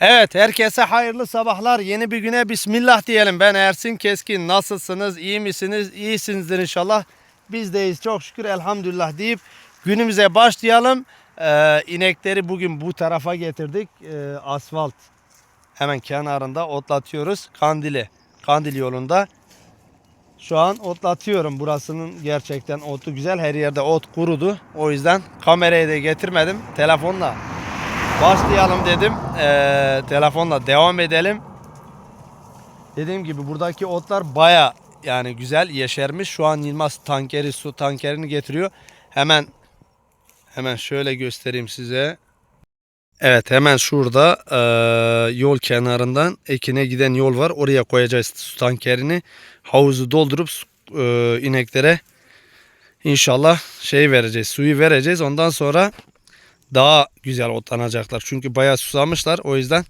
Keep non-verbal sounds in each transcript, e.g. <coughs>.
Evet herkese hayırlı sabahlar. Yeni bir güne bismillah diyelim. Ben Ersin Keskin. Nasılsınız? İyi misiniz? İyisinizdir inşallah. Biz deyiz çok şükür elhamdülillah deyip günümüze başlayalım. Ee, inekleri bugün bu tarafa getirdik. Ee, asfalt hemen kenarında otlatıyoruz. Kandili. Kandil yolunda. Şu an otlatıyorum. Burasının gerçekten otu güzel. Her yerde ot kurudu. O yüzden kamerayı da getirmedim. Telefonla başlayalım dedim. Ee, telefonla devam edelim. Dediğim gibi buradaki otlar baya yani güzel yeşermiş. Şu an Yılmaz tankeri su tankerini getiriyor. Hemen hemen şöyle göstereyim size. Evet hemen şurada eee, yol kenarından Ekin'e giden yol var. Oraya koyacağız su tankerini. Havuzu doldurup eee, ineklere inşallah şey vereceğiz. Suyu vereceğiz. Ondan sonra daha güzel otlanacaklar. Çünkü bayağı susamışlar. O yüzden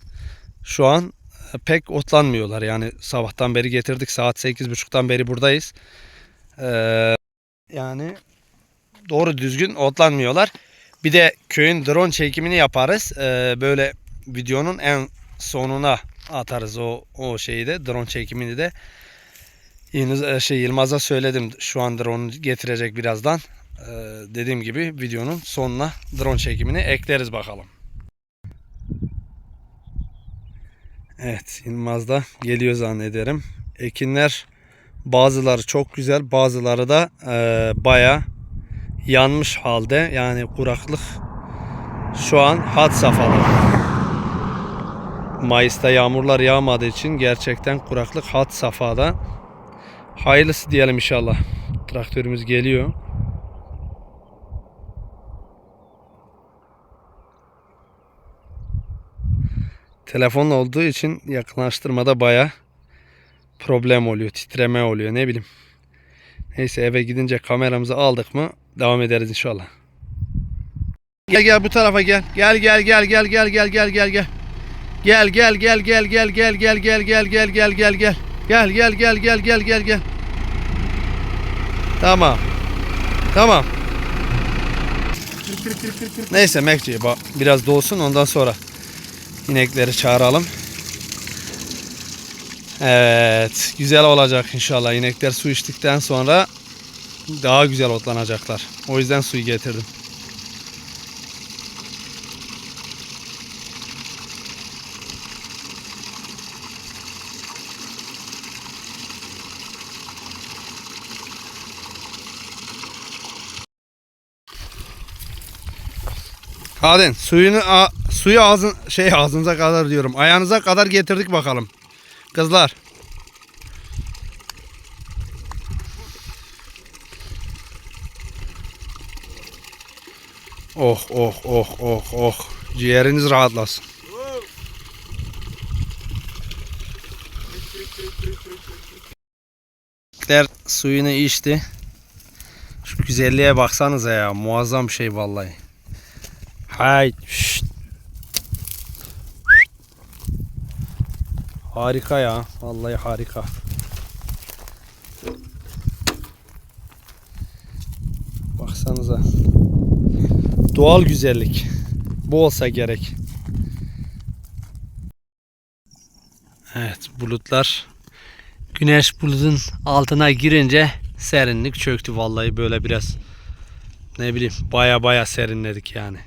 şu an e, pek otlanmıyorlar. Yani sabahtan beri getirdik. Saat 8.30'dan beri buradayız. Eee, yani doğru düzgün otlanmıyorlar. Bir de köyün drone çekimini yaparız. Eee, böyle videonun en sonuna atarız o o şeyi de drone çekimini de. Yunus, e, şey Yılmaz'a söyledim şu an drone getirecek birazdan. Ee, dediğim gibi videonun sonuna drone çekimini ekleriz bakalım. Evet Yılmaz da geliyor zannederim. Ekinler bazıları çok güzel bazıları da e, baya yanmış halde yani kuraklık şu an had safhada. Mayıs'ta yağmurlar yağmadığı için gerçekten kuraklık had safhada. Hayırlısı diyelim inşallah. Traktörümüz geliyor. Telefon olduğu için yakınlaştırmada baya problem oluyor, titreme oluyor ne bileyim. Neyse eve gidince kameramızı aldık mı devam ederiz inşallah. Gel gel bu tarafa gel. Gel gel gel gel gel gel gel gel gel. Gel gel gel gel gel gel gel gel gel gel gel gel gel. Gel gel gel gel gel gel gel. Tamam. Tamam. Neyse Mekci biraz dolsun ondan sonra inekleri çağıralım. Evet, güzel olacak inşallah. İnekler su içtikten sonra daha güzel otlanacaklar. O yüzden suyu getirdim. Hadi suyunu suyu ağzın şey ağzınıza kadar diyorum. Ayağınıza kadar getirdik bakalım. Kızlar. Oh oh oh oh oh. Ciğeriniz rahatlasın. İnekler suyunu içti. Şu güzelliğe baksanıza ya. Muazzam bir şey vallahi. Hay. Harika ya. Vallahi harika. Baksanıza. Doğal güzellik. Bu olsa gerek. Evet bulutlar güneş bulutun altına girince serinlik çöktü vallahi böyle biraz ne bileyim baya baya serinledik yani.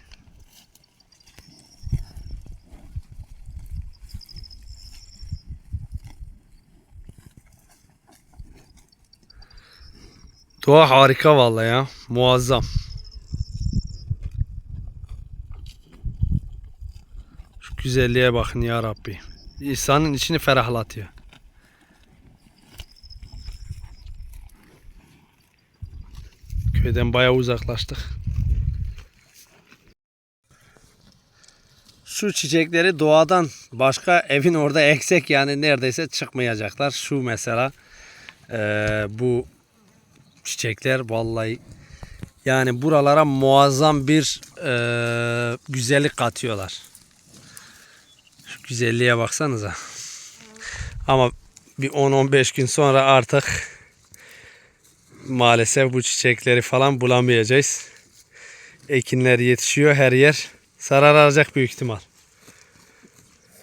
Doğa harika vallahi ya. Muazzam. Şu güzelliğe bakın ya Rabbi. İnsanın içini ferahlatıyor. Köyden bayağı uzaklaştık. Şu çiçekleri doğadan başka evin orada eksek yani neredeyse çıkmayacaklar. Şu mesela eee, bu çiçekler vallahi yani buralara muazzam bir eee, güzellik katıyorlar. Şu güzelliğe baksanıza. Ama bir 10-15 gün sonra artık maalesef bu çiçekleri falan bulamayacağız. Ekinler yetişiyor her yer. Sararacak büyük ihtimal.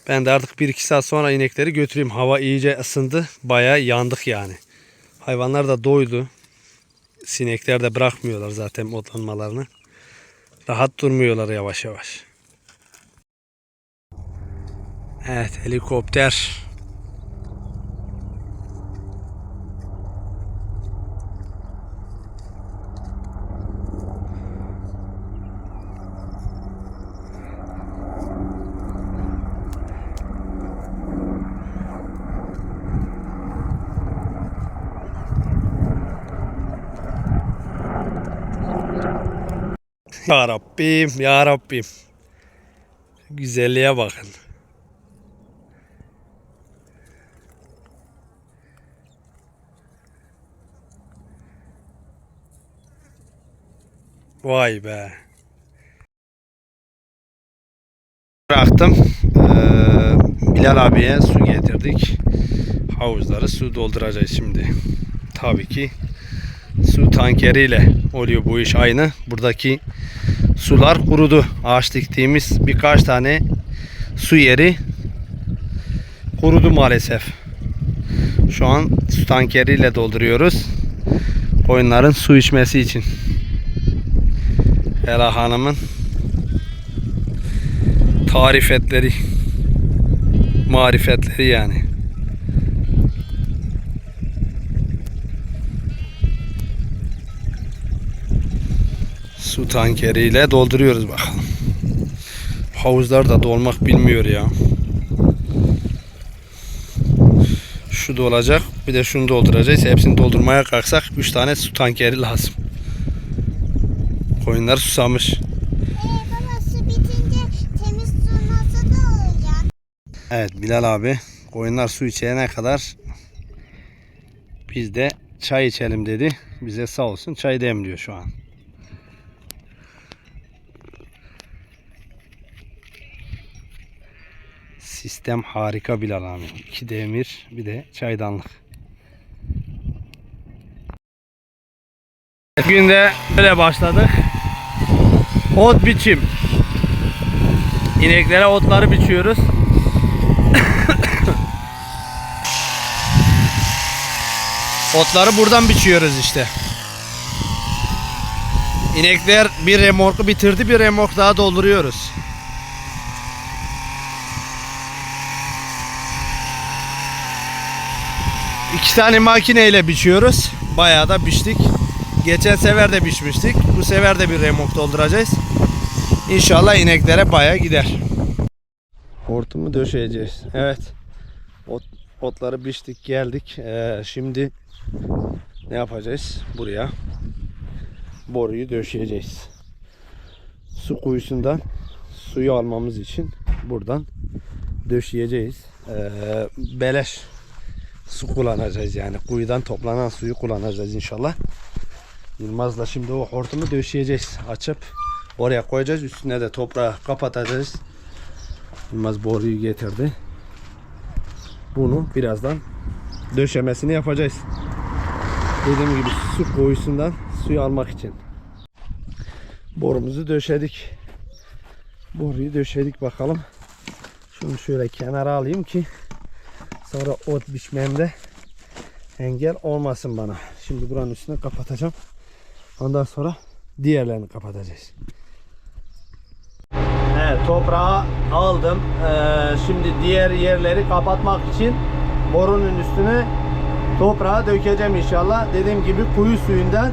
Ben de artık 1-2 saat sonra inekleri götüreyim. Hava iyice ısındı. Bayağı yandık yani. Hayvanlar da doydu. Sinekler de bırakmıyorlar zaten otlanmalarını. Rahat durmuyorlar yavaş yavaş. Evet helikopter. Ya Rabbim, ya Rabbim. Güzelliğe bakın. Vay be. Bıraktım. Ee, Bilal abiye su getirdik. Havuzları su dolduracağız şimdi. Tabii ki su tankeriyle oluyor bu iş aynı. Buradaki sular kurudu. Ağaç diktiğimiz birkaç tane su yeri kurudu maalesef. Şu an su tankeriyle dolduruyoruz. Koyunların su içmesi için. Ela Hanım'ın tarifetleri marifetleri yani. Su tankeriyle dolduruyoruz bakalım. Havuzlar da dolmak bilmiyor ya. Şu dolacak. Bir de şunu dolduracağız. Hepsini doldurmaya kalksak 3 tane su tankeri lazım. Koyunlar susamış. Evet Bilal abi koyunlar su içene kadar biz de çay içelim dedi. Bize sağ olsun çay demliyor şu an. Sistem harika Bilal abi. İki demir bir de çaydanlık. Bugün de böyle başladık. Ot biçim. İneklere otları biçiyoruz. <coughs> Otları buradan biçiyoruz işte. İnekler bir remorku bitirdi bir remork daha dolduruyoruz. İki tane makineyle biçiyoruz. Bayağı da biçtik. Geçen sefer de biçmiştik. Bu sefer de bir remork dolduracağız. İnşallah ineklere bayağı gider. Hortumu döşeyeceğiz. Evet. Ot, otları biçtik geldik. Ee, şimdi ne yapacağız? Buraya boruyu döşeyeceğiz. Su kuyusundan suyu almamız için buradan döşeyeceğiz. Ee, beleş su kullanacağız yani. Kuyudan toplanan suyu kullanacağız inşallah. Yılmaz'la şimdi o hortumu döşeyeceğiz. Açıp oraya koyacağız. Üstüne de toprağı kapatacağız. Yılmaz boruyu getirdi. Bunu birazdan döşemesini yapacağız. Dediğim gibi su kuyusundan suyu almak için. Borumuzu döşedik. Boruyu döşedik bakalım. Şunu şöyle kenara alayım ki sonra ot biçmemde engel olmasın bana. Şimdi buranın üstüne kapatacağım. Ondan sonra diğerlerini kapatacağız. Evet toprağı aldım. Ee, şimdi diğer yerleri kapatmak için borunun üstüne toprağı dökeceğim inşallah. Dediğim gibi kuyu suyundan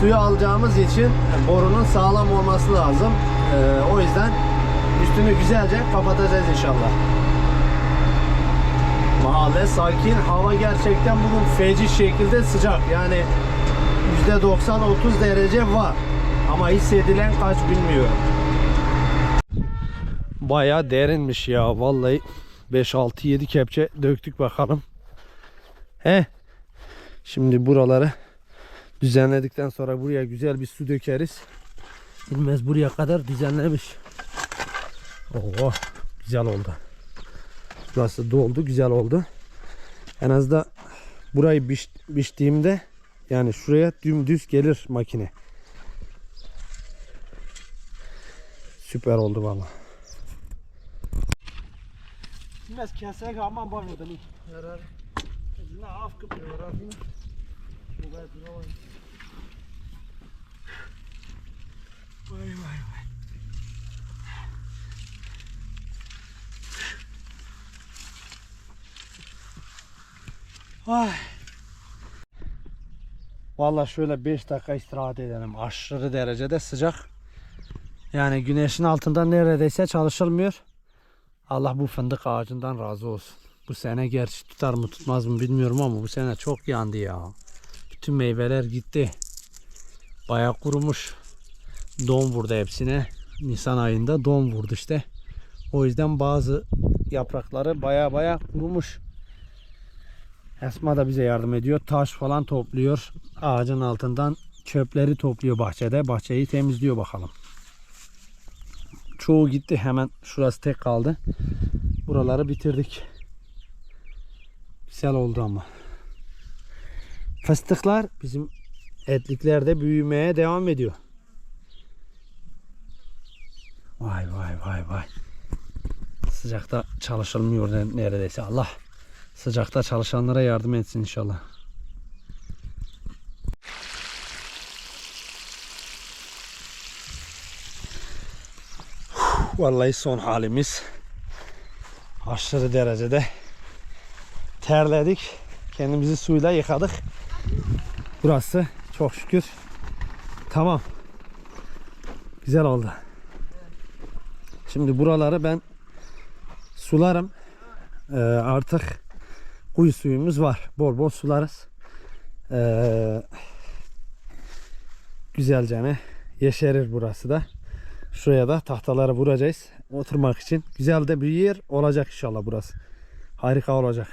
suyu alacağımız için borunun sağlam olması lazım. Ee, o yüzden üstünü güzelce kapatacağız inşallah. Mahalle sakin. Hava gerçekten bugün feci şekilde sıcak. Yani %90-30 derece var. Ama hissedilen kaç bilmiyorum. Baya derinmiş ya vallahi 5-6-7 kepçe döktük bakalım. He. Şimdi buraları düzenledikten sonra buraya güzel bir su dökeriz. Bilmez buraya kadar düzenlemiş. Oo, güzel oldu. Burası doldu güzel oldu. En az da burayı biç, biçtiğimde yani şuraya dümdüz gelir makine. Süper oldu vallahi. Mas kesek aman bakmadı ni. Yarar. Ne af kıpıyor abi. Bu kadar durama. Vay vay vay. Ay. Vallahi şöyle 5 dakika istirahat edelim. Aşırı derecede sıcak. Yani güneşin altında neredeyse çalışılmıyor. Allah bu fındık ağacından razı olsun. Bu sene gerçi tutar mı tutmaz mı bilmiyorum ama bu sene çok yandı ya. Bütün meyveler gitti. Baya kurumuş. Don vurdu hepsine. Nisan ayında don vurdu işte. O yüzden bazı yaprakları baya baya kurumuş. Esma da bize yardım ediyor. Taş falan topluyor. Ağacın altından çöpleri topluyor bahçede. Bahçeyi temizliyor bakalım. Çoğu gitti. Hemen şurası tek kaldı. Buraları bitirdik. Güzel oldu ama. Fıstıklar bizim etliklerde büyümeye devam ediyor. Vay vay vay vay. Sıcakta çalışılmıyor ne- neredeyse. Allah Sıcakta çalışanlara yardım etsin inşallah. Vallahi son halimiz aşırı derecede terledik. Kendimizi suyla yıkadık. Burası çok şükür tamam. Güzel oldu. Şimdi buraları ben sularım. Ee, artık kuyu suyumuz var. Bol bol sularız. Ee, güzelce ne yeşerir burası da. Şuraya da tahtaları vuracağız. Oturmak için. Güzel de bir yer olacak inşallah burası. Harika olacak.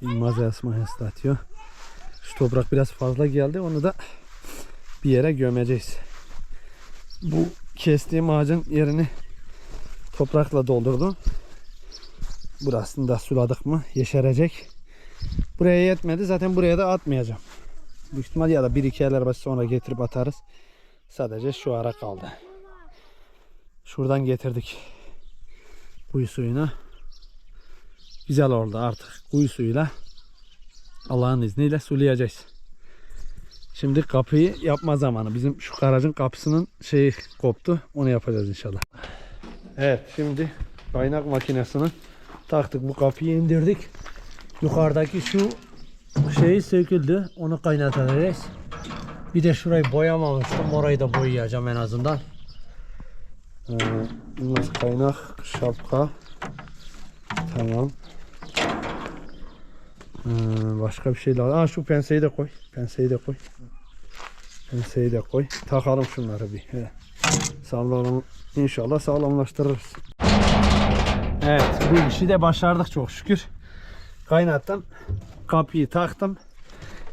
İlmaz Esma ıslatıyor. Şu toprak biraz fazla geldi. Onu da bir yere gömeceğiz. Bu kestiğim ağacın yerini toprakla doldurdum. Burasını da suladık mı yeşerecek. Buraya yetmedi. Zaten buraya da atmayacağım. Büyük ihtimal ya da bir iki el arabası sonra getirip atarız. Sadece şu ara kaldı. Şuradan getirdik. Kuyu suyunu. Güzel oldu artık. Kuyu suyuyla Allah'ın izniyle sulayacağız. Şimdi kapıyı yapma zamanı. Bizim şu garajın kapısının şeyi koptu. Onu yapacağız inşallah. Evet şimdi kaynak makinesini taktık. Bu kapıyı indirdik. Yukarıdaki şu şeyi söküldü. Onu kaynatacağız. Bir de şurayı boyamamıştım. Orayı da boyayacağım en azından. Ee, kaynak, şapka. Tamam. Ee, başka bir şey lazım. Aa, şu penseyi de koy. Penseyi de koy. Penseyi de koy. Takalım şunları bir. He. Sağlam, inşallah sağlamlaştırırız. Evet bu işi de başardık çok şükür. Kaynattım. Kapıyı taktım.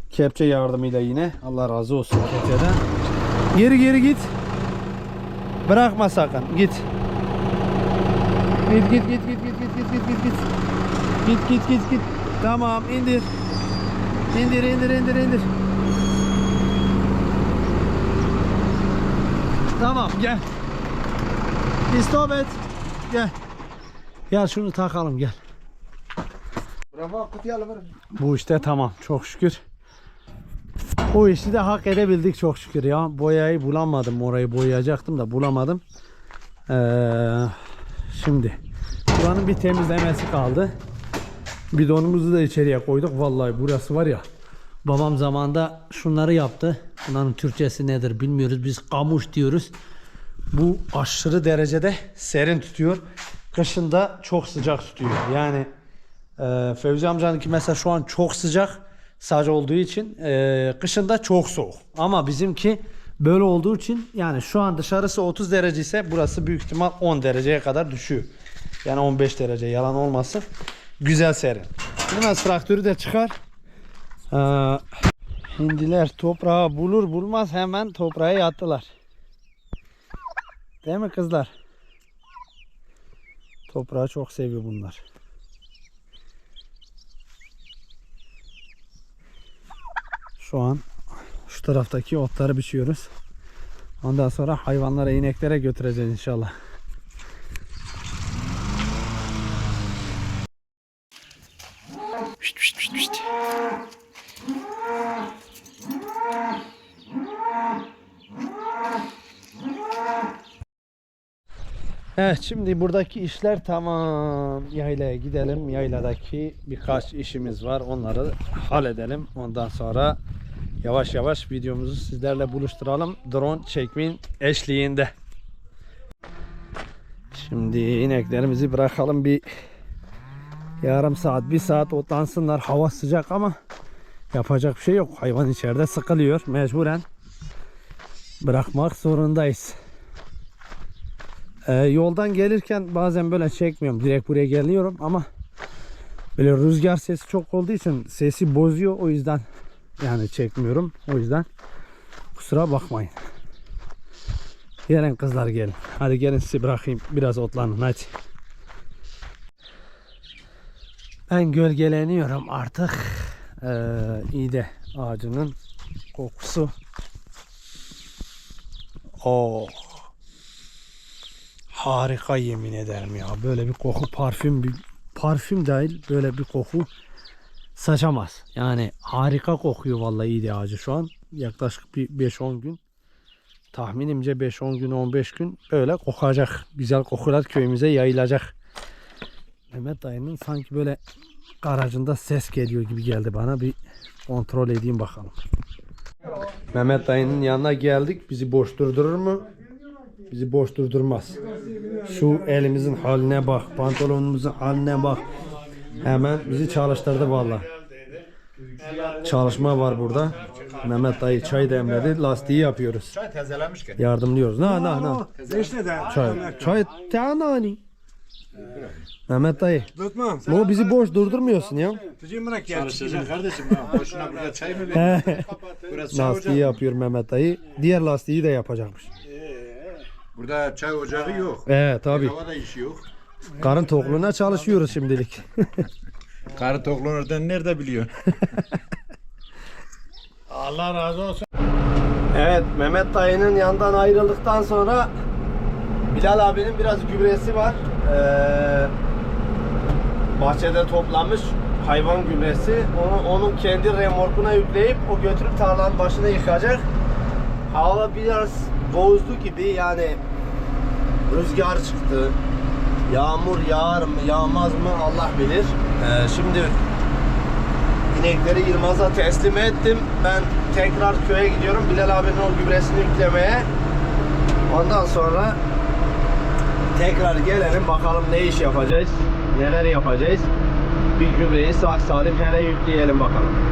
Kepçe yardımıyla yine. Allah razı olsun kepçeden. Geri geri git. Bırakma sakın. Git. Git git git git git git git git git git. Git git git git. Tamam indir. İndir indir indir indir. Tamam gel. Stop et. Gel. Gel şunu takalım gel. Bravo kutuya var. Bu işte tamam çok şükür. Bu işi de hak edebildik çok şükür ya. Boyayı bulamadım. Orayı boyayacaktım da bulamadım. Ee, şimdi buranın bir temizlemesi kaldı. Bidonumuzu da içeriye koyduk. Vallahi burası var ya. Babam zamanda şunları yaptı. Bunların Türkçesi nedir bilmiyoruz. Biz kamuş diyoruz. Bu aşırı derecede serin tutuyor. Kışında çok sıcak tutuyor. Yani ee, Fevzi amcanınki mesela şu an çok sıcak sadece olduğu için ee, kışında çok soğuk. Ama bizimki böyle olduğu için yani şu an dışarısı 30 derece ise burası büyük ihtimal 10 dereceye kadar düşüyor. Yani 15 derece yalan olmasın. Güzel serin. Hemen traktörü de çıkar. Ee, hindiler toprağı bulur bulmaz hemen toprağa yattılar. Değil mi kızlar? Toprağı çok seviyor bunlar. Şu an şu taraftaki otları biçiyoruz. Ondan sonra hayvanlara, ineklere götüreceğiz inşallah. Şşt, şşt, şşt, şşt. Evet şimdi buradaki işler tamam. Yaylaya gidelim. Yayladaki birkaç işimiz var. Onları halledelim. Ondan sonra yavaş yavaş videomuzu sizlerle buluşturalım. Drone çekmeyin eşliğinde. Şimdi ineklerimizi bırakalım bir yarım saat, bir saat otlansınlar. Hava sıcak ama yapacak bir şey yok. Hayvan içeride sıkılıyor. Mecburen bırakmak zorundayız. Ee, yoldan gelirken bazen böyle çekmiyorum. Direkt buraya geliyorum ama böyle rüzgar sesi çok olduğu için sesi bozuyor. O yüzden yani çekmiyorum. O yüzden kusura bakmayın. Gelin kızlar gelin. Hadi gelin sizi bırakayım. Biraz otlanın hadi. Ben gölgeleniyorum artık. Ee, iğde ağacının kokusu. Oh. Harika yemin ederim ya. Böyle bir koku parfüm bir parfüm dahil böyle bir koku saçamaz. Yani harika kokuyor vallahi iğde ağacı şu an. Yaklaşık bir 5-10 gün. Tahminimce 5-10 gün 15 gün böyle kokacak. Güzel kokular köyümüze yayılacak. Mehmet dayının sanki böyle garajında ses geliyor gibi geldi bana. Bir kontrol edeyim bakalım. Mehmet dayının yanına geldik. Bizi boş durdurur mu? Bizi boş durdurmaz. Şu elimizin haline bak. Pantolonumuzun haline bak. Hemen bizi çalıştırdı valla. Çalışma var burada. Mehmet dayı çay demledi. Lastiği yapıyoruz. Çay tezelemişken. Yardımlıyoruz. Na na na. İşte de. Çay. Çay tanani. Mehmet dayı. Tutmam. Bu bizi boş durdurmuyorsun ya. Tucuğum bırak gel. Çalışacaksın kardeşim ha. Boşuna burada çay mı veriyorsun? Lastiği yapıyor Mehmet dayı. Diğer lastiği de yapacakmış. Burada çay ocağı yok. Evet tabi. Havada işi yok. Karın tokluğuna çalışıyoruz şimdilik. <laughs> Karı toklanırdan nerede biliyorsun? <laughs> Allah razı olsun. Evet Mehmet dayının yanından ayrıldıktan sonra Bilal abinin biraz gübresi var. Ee, bahçede toplanmış hayvan gübresi. Onu onun kendi remorkuna yükleyip o götürüp tarlanın başına yıkacak. Hava biraz bozdu gibi yani rüzgar çıktı. Yağmur yağar mı yağmaz mı Allah bilir. Ee, şimdi İnekleri Yılmaz'a teslim ettim. Ben tekrar köye gidiyorum. Bilal abinin o gübresini yüklemeye. Ondan sonra tekrar gelelim bakalım ne iş yapacağız. Neler yapacağız. Bir gübreyi sağ salim hele yükleyelim bakalım.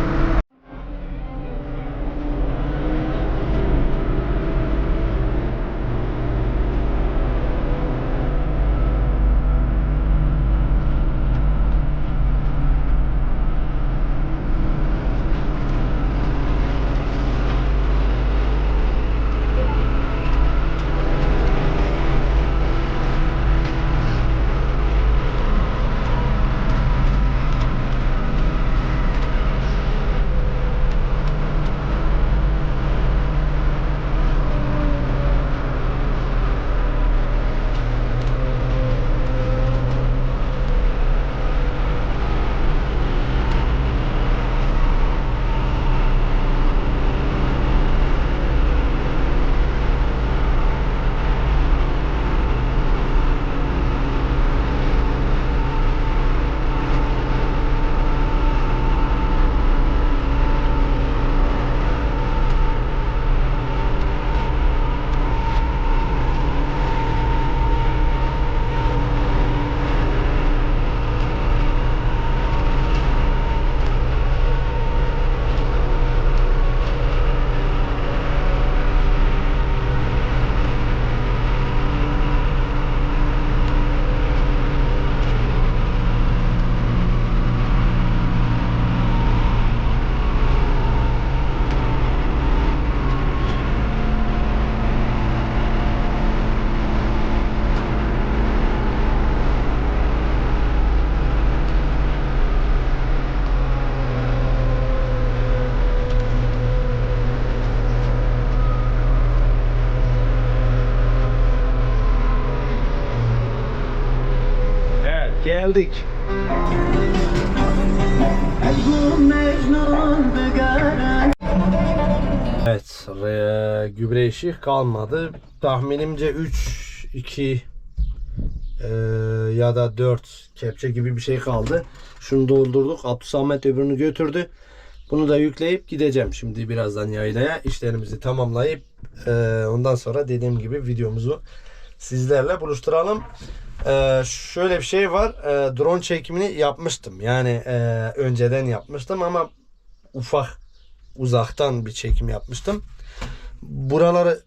Geldik. Evet, re, gübre işi kalmadı. Tahminimce 3, 2 e, ya da 4 kepçe gibi bir şey kaldı. Şunu doldurduk. Abdülsamet öbürünü götürdü. Bunu da yükleyip gideceğim şimdi birazdan yaylaya. işlerimizi tamamlayıp e, ondan sonra dediğim gibi videomuzu sizlerle buluşturalım. E, şöyle bir şey var. E, drone çekimini yapmıştım. Yani e, önceden yapmıştım ama ufak uzaktan bir çekim yapmıştım. Buraları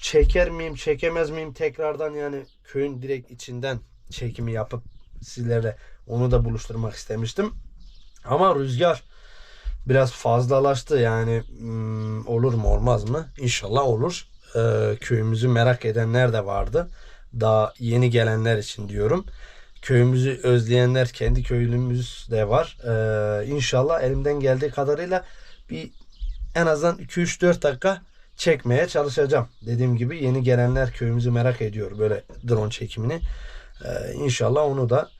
çeker miyim, çekemez miyim tekrardan yani köyün direkt içinden çekimi yapıp sizlerle onu da buluşturmak istemiştim. Ama rüzgar biraz fazlalaştı yani hmm, olur mu olmaz mı? İnşallah olur. Ee, köyümüzü merak edenler de vardı. Daha yeni gelenler için diyorum. Köyümüzü özleyenler kendi köylümüz de var. Ee, inşallah elimden geldiği kadarıyla bir en azından 2-3-4 dakika çekmeye çalışacağım. Dediğim gibi yeni gelenler köyümüzü merak ediyor böyle drone çekimini. Ee, inşallah onu da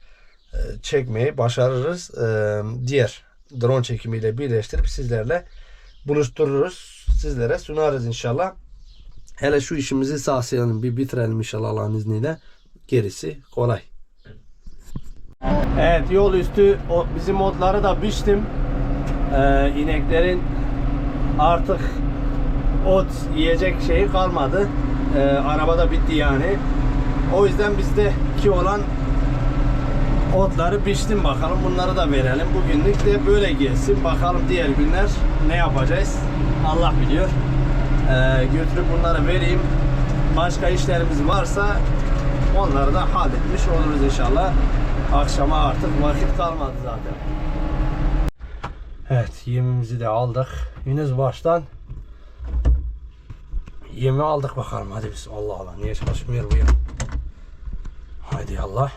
e, çekmeyi başarırız. Ee, diğer drone çekimiyle birleştirip sizlerle buluştururuz. Sizlere sunarız inşallah. Hele şu işimizi sağlayalım bir bitirelim inşallah Allah'ın izniyle. Gerisi kolay. Evet yol üstü o, bizim otları da biçtim. Ee, ineklerin artık ot yiyecek şeyi kalmadı. Ee, arabada bitti yani. O yüzden bizdeki olan otları biçtim bakalım. Bunları da verelim. Bugünlük de böyle gelsin. Bakalım diğer günler ne yapacağız. Allah biliyor. Ee, götürüp bunları vereyim. Başka işlerimiz varsa onları da halletmiş oluruz inşallah. Akşama artık vakit kalmadı zaten. Evet yemimizi de aldık. Yunus baştan yemi aldık bakalım hadi biz. Allah Allah niye çalışmıyor bu ya? Haydi Allah.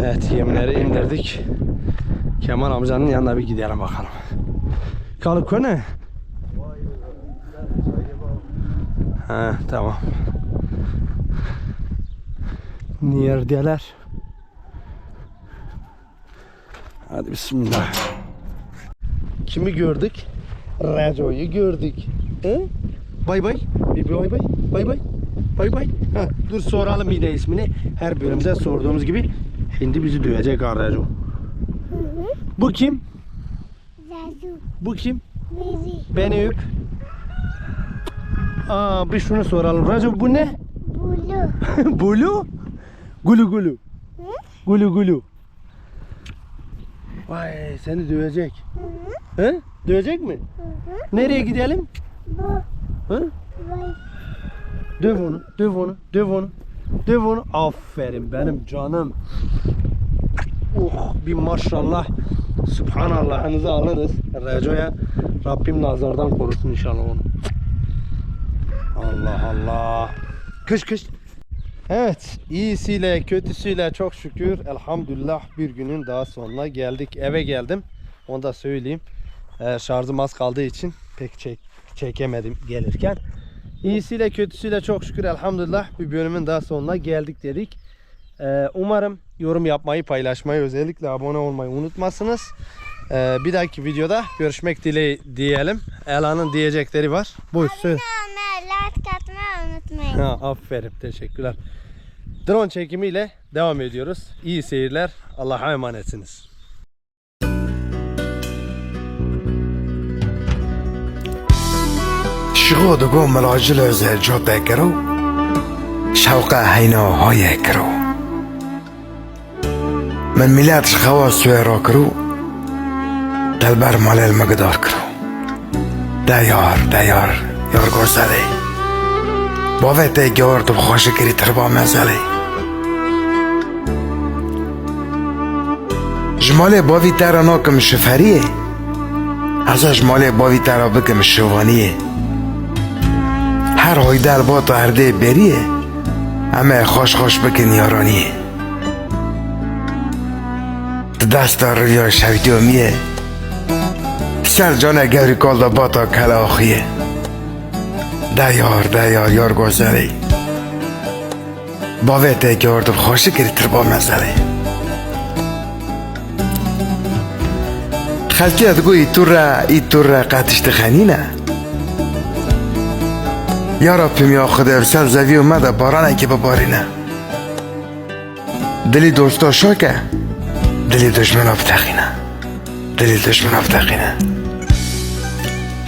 Evet indirdik. Kemal amcanın yanına bir gidelim bakalım. Kalıp ne? Ha tamam. Neredeler? Hadi bismillah. Kimi gördük? Rajo'yu gördük. He? Bay bay. Bir bay bay. Bay bay. Bay bay. Dur soralım bir de ismini. Her bölümde sorduğumuz gibi şimdi bizi dövecek Rajo. Bu kim? Zazu, Bu kim? Vivi, Beni öp. Aa, bir şunu soralım. Rajo bu ne? Bulu, <laughs> Bulu? Gulu gulu. Gulu gulu. Vay seni dövecek. He? Dövecek mi? Nereye gidelim? Bu, He? Vay, Döv onu, döv onu, döv onu. Döv onu. Aferin benim canım. Oh bir maşallah. Subhanallah'ınızı alırız. Reco'ya Rabbim nazardan korusun inşallah onu. Allah Allah. Kış kış. Evet, iyisiyle kötüsüyle çok şükür elhamdülillah bir günün daha sonuna geldik. Eve geldim. Onu da söyleyeyim. Ee, şarjım az kaldığı için pek çek, çekemedim gelirken. İyisiyle kötüsüyle çok şükür elhamdülillah bir bölümün daha sonuna geldik dedik. Ee, umarım yorum yapmayı, paylaşmayı, özellikle abone olmayı unutmazsınız. Ee, bir dahaki videoda görüşmek dileği diyelim. Ela'nın diyecekleri var. Buyur söyle. Ömer, like atmayı unutmayın. Ha, aferin teşekkürler. Drone çekimiyle devam ediyoruz. İyi seyirler. Allah'a emanetsiniz. عاشقا دگو ملاجل از جات کرو شوق حیناهای کرو من ملت خواست سوی را کرو دلبر مال مقدار کرو دیار دیار یار گرزده باوه دیگار تو بخواش کری تربا مزلی جمال باوی ترانا کم شفریه. ازش جمال باوی تر بکم شوانیه. هر هایدر با تو هرده بریه. همه خوش خوش بکن یارانیه. دست رویا شویدومیه سر جانه گوری کال دا باتا کل آخیه ده یار ده یار یار گوزره باوه ته گردم خوشی کری تر با مزره. خلکی ادگو ای تو را ای تو را قطشت خنینه. یارا پیمیا خود ارسل زوی اومده بارانه که ببارینه دلی دوستا شاکه دلی دشمن افتخینه دلی دشمن افتخینه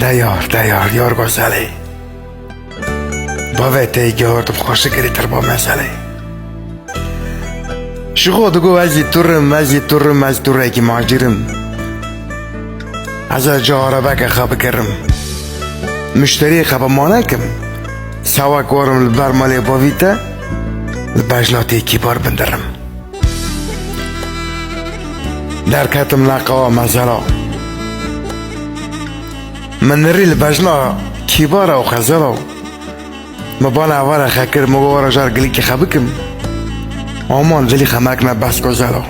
ده یار ده یار گسله باوه ته گردم خوشی کری تر با مسئله شخو دگو ازی تورم ازی تورم از توره که ماجرم از جا عربه خواب کرم مشتری خواب مانکم سوا کورم لبر مالی باویتا لبجلاتی کیبار بندرم در کتم لقا مزلا من نری لبجلا کیبارا و خزلا مبالا اوالا خکر مگوارا جار گلی که خبکم آمان دلی خمک نه بس گذلا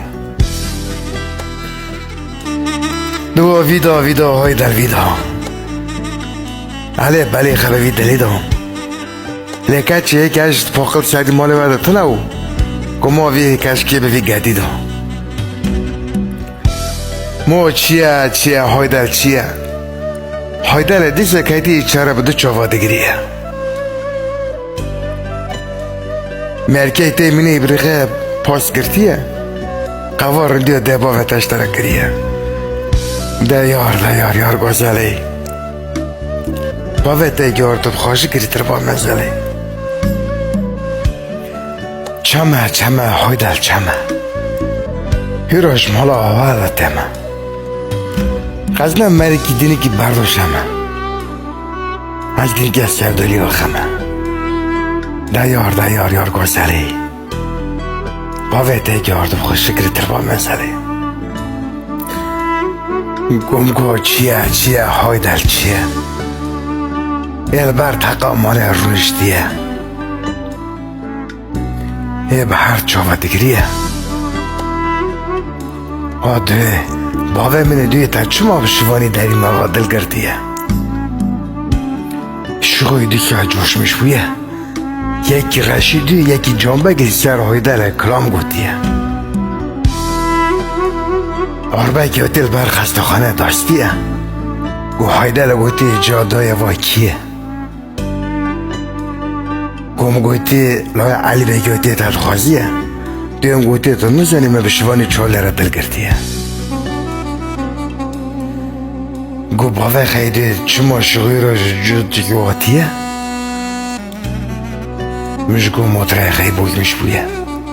دو ویدا ویدا های در ویدا علی بلی خبوی دلی دام Lecache é que as porcas saem de mole vai dar Como havia recas que bebi gadido. Mo tia tia hoida tia. Hoida le disse que ti chara budu chova de gria. Merke te mini ibriga pas girtiye. Qavar diyor debağa taşlara giriye. ده yar ده yar yar گزلی با ویده گردم خواهشی گریتر با مزلی چمه چمه هایدل چمه هیروش مالا آوالا تمه خزنه مری کی دینی کی بردوشمه از دینی که سردولی و خمه ده یار ده یار یار گوزلی باوه ته گردم خوشی کری تر با مزلی گمگو چیه چیه هایدل چیه ای به هر چاوه دگریه آده باوه منه دوی تا چما بشوانی داری موا دل گردیه؟ شغوی دی که جوش میش بویه. یکی رشیدی یکی جنبه گی سر هایدل کلام گوتیه. آربه که هتل بر خستخانه داشتیه. گو هایدل گوتی جادای واکیه. گم گوتی لای علی به گوتی تدخوازیه دویم گوتی تو نزنیم به شوانی چوله را دل گردیه گو باوه خیلی چما شغوی را جود گواتیه مش گو موتره خیلی بود مش بویه